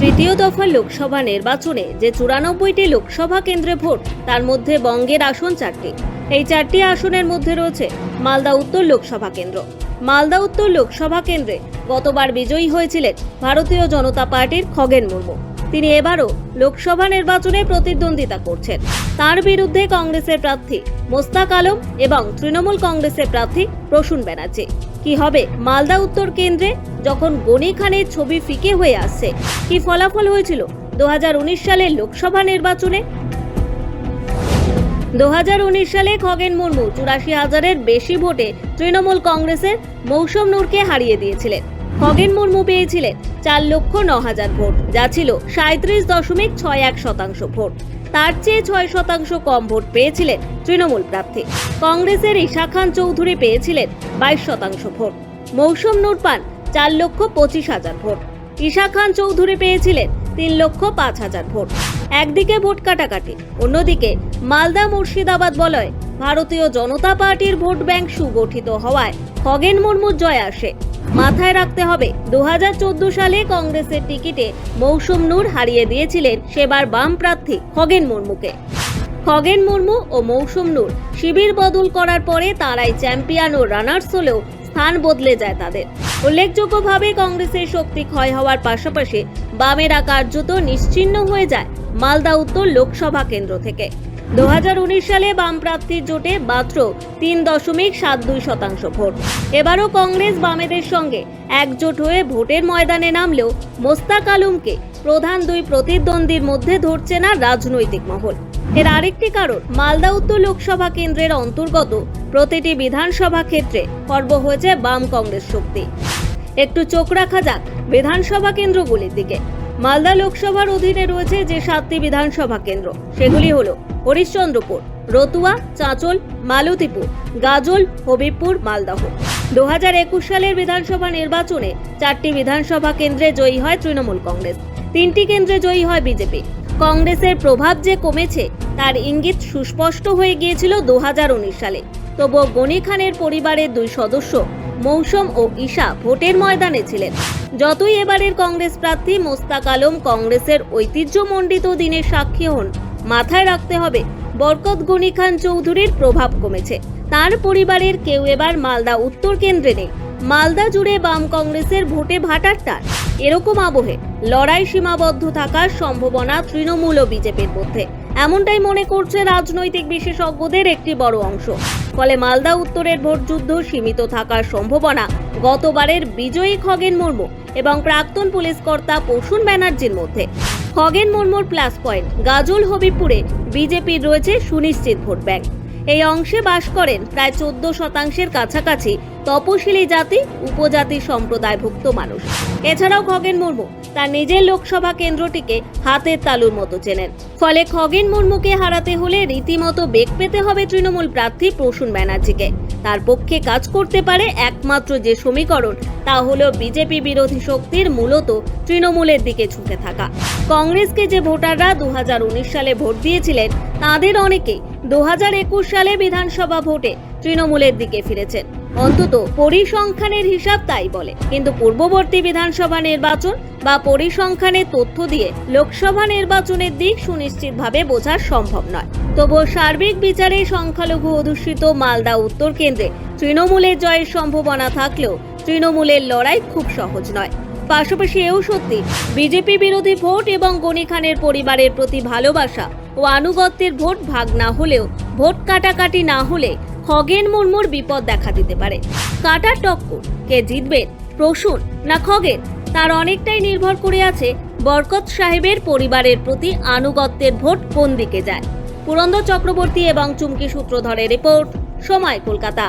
দফা লোকসভা নির্বাচনে যে চুরানব্বইটি লোকসভা কেন্দ্রে ভোট, তার মধ্যে বঙ্গের আসন চারটি। এই চারটি আসনের মধ্যে রয়েছে মালদা উত্তর লোকসভা কেন্দ্র। মালদা উত্তর লোকসভা কেন্দ্রে গতবার বিজয়ী হয়েছিলেন ভারতীয় জনতা পার্টির খগেন মুর্মু। তিনি এবারও লোকসভা নির্বাচনে প্রতিদ্বন্দ্বিতা করছেন। তার বিরুদ্ধে কংগ্রেসের প্রার্থী মোস্তাক আলম এবং তৃণমূল কংগ্রেসের প্রার্থী প্রসূন ব্যানার্জি। কি হবে মালদা উত্তর কেন্দ্রে যখন গনি খানের ছবি ফিকে হয়ে আসছে, কি ফলাফল হয়েছিল দু হাজার উনিশ সালের লোকসভা নির্বাচনে? দু হাজার উনিশ সালে খগেন মুর্মু চুরাশি হাজারের বেশি ভোটে তৃণমূল কংগ্রেসের মৌসুম নূরকে হারিয়ে দিয়েছিলেন। খগেন মুর্মু পেয়েছিলেন চার লক্ষ ন হাজার ভোট, যা ছিল সাঁত্রিশ দশমিক ছয় এক শতাংশ ভোট। তার চেয়ে ছয় শতাংশ কম ভোট পেয়েছিলেন তৃণমূল প্রার্থী। কংগ্রেসের ঈশা খান চৌধুরী পেয়েছিলেন বাইশ শতাংশ ভোট। মৌসুম নূর পান চার লক্ষ পঁচিশ হাজার ভোট। ঈশা খান চৌধুরী পেয়েছিলেন তিন লক্ষ পাঁচ হাজার ভোট। একদিকে ভোট কাটাকাটি, অন্যদিকে মালদা মুর্শিদাবাদ বলয়, ভারতীয় জনতা পার্টির ভোট ব্যাংক সুগঠিত হওয়ায় খগেন মুর্মুর জয় আসে। মাথায় রাখতে হবে। দু হাজার চোদ্দ সালে কংগ্রেসের টিকিটে মৌসুম নূর হারিয়ে দিয়েছিলেন সেবার বাম প্রার্থী খগেন মুর্মুকে। খগেন মুর্মু ও মৌসুম নূর শিবির বদল করার পরে তারাই চ্যাম্পিয়ন ও রানার্স হলেও স্থান বদলে যায় তাদের। উল্লেখযোগ্যভাবে কংগ্রেসের শক্তি ক্ষয় হওয়ার পাশাপাশি বামেরা কার্যত নিশ্চিহ্ন হয়ে যায় মালদা উত্তর লোকসভা কেন্দ্র থেকে। দু হাজার উনিশ সালে বাম প্রার্থীর জোটে মাত্র তিন দশমিক সাত দুই শতাংশ ভোট। এবারও কংগ্রেস বামেদের সঙ্গে একজোট হয়ে ভোটের ময়দানে নামলেও মোস্তাক আলমকে প্রধান দুই প্রতিদ্বন্দ্বীর মধ্যে ধরছে না রাজনৈতিক মহল। এর আরেকটি কারণ, মালদা উত্তর লোকসভা কেন্দ্রের অন্তর্গত প্রতিটি বিধানসভা ক্ষেত্রে পর্ব হয়েছে বাম কংগ্রেস শক্তি। একটু চোখ রাখা যাক বিধানসভা কেন্দ্রগুলির দিকে। মালদা লোকসভার অধীনে রয়েছে যে সাতটি বিধানসভা কেন্দ্র। সেগুলি হল হরিশ্চন্দ্রপুর, রতুয়া, চাঁচল, মালতীপুর, গাজল, হবিবপুর, মালদহ। দু হাজার একুশ সালের বিধানসভা নির্বাচনে চারটি বিধানসভা কেন্দ্রে জয়ী হয় তৃণমূল কংগ্রেস। তিনটি কেন্দ্রে জয়ী হয় বিজেপি। কংগ্রেসের প্রভাব যে কমেছে, তার ইঙ্গিত সুস্পষ্ট হয়ে গিয়েছিল দু হাজার উনিশ সালে। তবুও গনি খানের পরিবারের দুই সদস্য মৌসুম ও ঈশা ভোটের ময়দানে ছিলেন। যতই এবারের কংগ্রেস প্রার্থী মোস্তাক আলম কংগ্রেসের ঐতিহ্যমণ্ডিত দিনের সাক্ষী হন, মাথায় রাখতে হবে, বরকত গনি খান চৌধুরীর প্রভাব কমেছে। তার পরিবারের কেউ এবার মালদা উত্তর কেন্দ্রে নেই। মালদা জুড়ে বাম কংগ্রেসের ভোটে ভাটার টান এরকম আবহে লড়াই সীমাবদ্ধ থাকার সম্ভাবনা তৃণমূল ও বিজেপির মধ্যে। এমনটাই মনে করছে রাজনৈতিক বিশেষজ্ঞদের একটি বড় অংশ। ফলে মালদা উত্তরের ভোট যুদ্ধ সীমিত থাকার সম্ভাবনা গতবারের বিজয়ী খগেন মুর্মু এবং প্রাক্তন পুলিশ কর্তা প্রসূন ব্যানার্জির মধ্যে। খগেন মুর্মুর প্লাস পয়েন্ট গাজল হবিপুরে বিজেপির রয়েছে সুনিশ্চিত ভোট ব্যাংক। এই অংশে বাস করেন প্রায় চোদ্দ শতাংশের কাছাকাছি তপশিলি জাতি, উপজাতি সম্প্রদায়ভুক্ত মানুষ। এছাড়াও খগেন মুর্মু তার নিজের লোকসভা কেন্দ্রটিকে হাতের তালুর মতো চেনেন। ফলে খগেন মুর্মুকে হারাতে হলে রীতিমতো বেগ পেতে হবে তৃণমূল প্রার্থী প্রসূন ব্যানার্জিকে। তার পক্ষে কাজ করতে পারে একমাত্র যে সমীকরণ তা হলো বিজেপি বিরোধী শক্তির মূলত তৃণমূলের দিকে ঝুঁকে থাকা। কংগ্রেসকে যে ভোটাররা দু হাজার উনিশ সালে ভোট দিয়েছিলেন, তাদের অনেকেই দুহাজার একুশ সালে বিধানসভা ভোটে তৃণমূলের দিকে ফিরেছেন। অন্তত পরিসংখ্যানের হিসাব তাই বলে। কিন্তু পূর্ববর্তী বিধানসভা নির্বাচন বা পরিসংখ্যানের তথ্য দিয়ে লোকসভা নির্বাচনের দিক সুনিশ্চিতভাবে বোঝা সম্ভব নয়। তবুও সার্বিক বিচারে সংখ্যালঘু অধ্যুষিত মালদা উত্তর কেন্দ্রে তৃণমূলের জয়ের সম্ভাবনা থাকলেও তৃণমূলের লড়াই খুব সহজ নয়। পাশাপাশি এও সত্যি, বিজেপি বিরোধী ভোট এবং গনি খানের পরিবারের প্রতি ভালোবাসা ও আনুগত্যের ভোট ভাগ না হলেও, ভোট কাটাকাটি না হলে খগেন মুর্মুর বিপদ দেখা দিতে পারে। কাটা টক্কর, কে জিতবেন প্রসূন না খগেন, তার অনেকটাই নির্ভর করে আছে বরকত সাহেবের পরিবারের প্রতি আনুগত্যের ভোট কোন দিকে যায়। পুরন্দর চক্রবর্তী এবং চুমকি সূত্রধরের রিপোর্ট, সময় কলকাতা।